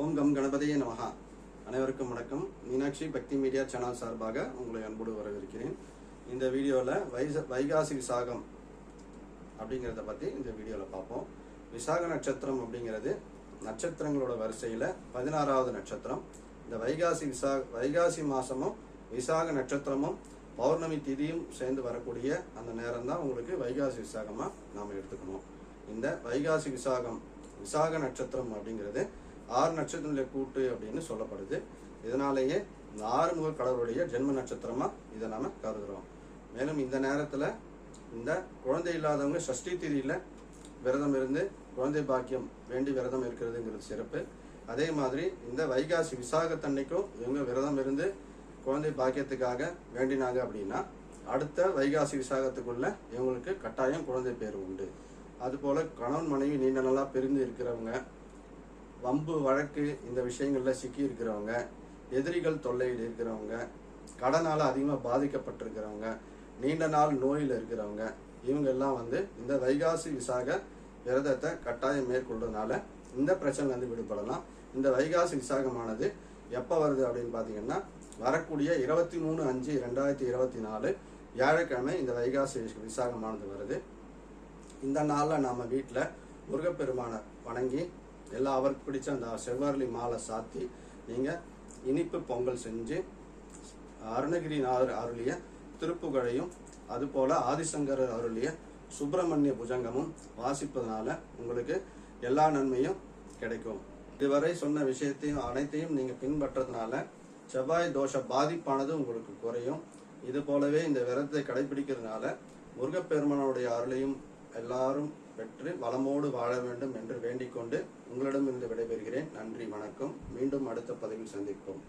ஓம் come கணபதியே நமகா அனைவருக்கும் வணக்கம். மீனாட்சி பக்தி மீடியா சேனல் சார்பாக உங்களை அன்போடு வரவேற்கிறேன். இந்த வீடியோவில் வைச வைகாசி விசாகம் அப்படிங்கிறத பற்றி இந்த வீடியோவில் பார்ப்போம். விசாக நட்சத்திரம் அப்படிங்கிறது நட்சத்திரங்களோட வரிசையில் பதினாறாவது நட்சத்திரம். இந்த வைகாசி விசா வைகாசி மாதமும் விசாக நட்சத்திரமும் பௌர்ணமி திதியும் சேர்ந்து வரக்கூடிய அந்த நேரம் தான் உங்களுக்கு வைகாசி விசாகமாக நாம் எடுத்துக்கணும். இந்த வைகாசி விசாகம் விசாக நட்சத்திரம் அப்படிங்கிறது ஆறு நட்சத்திரங்களுடைய கூட்டு அப்படின்னு சொல்லப்படுது. இதனாலேயே இந்த ஆறுமுக கடவுளுடைய ஜென்ம நட்சத்திரமா இதை நாம கருதுறோம். மேலும் இந்த நேரத்துல இந்த குழந்தை இல்லாதவங்க சஷ்டி திதியில விரதம் இருந்து குழந்தை பாக்கியம் வேண்டி விரதம் இருக்கிறதுங்கிறது சிறப்பு. அதே மாதிரி இந்த வைகாசி விசாகத்தன்னைக்கும் இவங்க விரதம் இருந்து குழந்தை பாக்கியத்துக்காக வேண்டினாங்க அப்படின்னா அடுத்த வைகாசி விசாகத்துக்குள்ள இவங்களுக்கு கட்டாயம் குழந்தை பேர் உண்டு. அதுபோல் கணவன் மனைவி நீண்ட நல்லா பிரிந்து இருக்கிறவங்க வம்பு வழக்கு இந்த விஷயங்களில் சிக்கி இருக்கிறவங்க எதிரிகள் தொல்லையில் இருக்கிறவங்க கடனால் அதிகமாக பாதிக்கப்பட்டிருக்கிறவங்க நீண்ட நாள் நோயில் இருக்கிறவங்க இவங்கெல்லாம் வந்து இந்த வைகாசி விசாக விரதத்தை கட்டாயம் மேற்கொள்றதுனால இந்த பிரச்சனை வந்து விடுபடலாம். இந்த வைகாசி விசாகமானது எப்போ வருது அப்படின்னு பார்த்தீங்கன்னா வரக்கூடிய இருபத்தி மூணு அஞ்சு ரெண்டாயிரத்தி இருபத்தி நாலு வியாழக்கிழமை இந்த வைகாசி விசாகமானது வருது. இந்த நாளில் நம்ம வீட்டில் முருகப்பெருமானை வணங்கி எல்லா அவருக்கு பிடிச்ச அந்த செவ்வரளி மாலை சாத்தி நீங்கள் இனிப்பு பொங்கல் செஞ்சு அருணகிரிநாதர் அருளிய திருப்புகழையும் அதுபோல் ஆதிசங்கரர் அருளிய சுப்பிரமணிய புஜங்கமும் வாசிப்பதனால உங்களுக்கு எல்லா நன்மையும் கிடைக்கும். இதுவரை சொன்ன விஷயத்தையும் அனைத்தையும் நீங்க பின்பற்றதுனால செவ்வாய் தோஷ பாதிப்பானது உங்களுக்கு குறையும். இது போலவே இந்த விரதத்தை கடைபிடிக்கிறதுனால முருகப்பெருமானுடைய அருளையும் எல்லாரும் பெற்று வளமோடு வாழ வேண்டும் என்று வேண்டிக் கொண்டு உங்களிடமிருந்து விடைபெறுகிறேன். நன்றி வணக்கம். மீண்டும் அடுத்த பதிவில் சந்திப்போம்.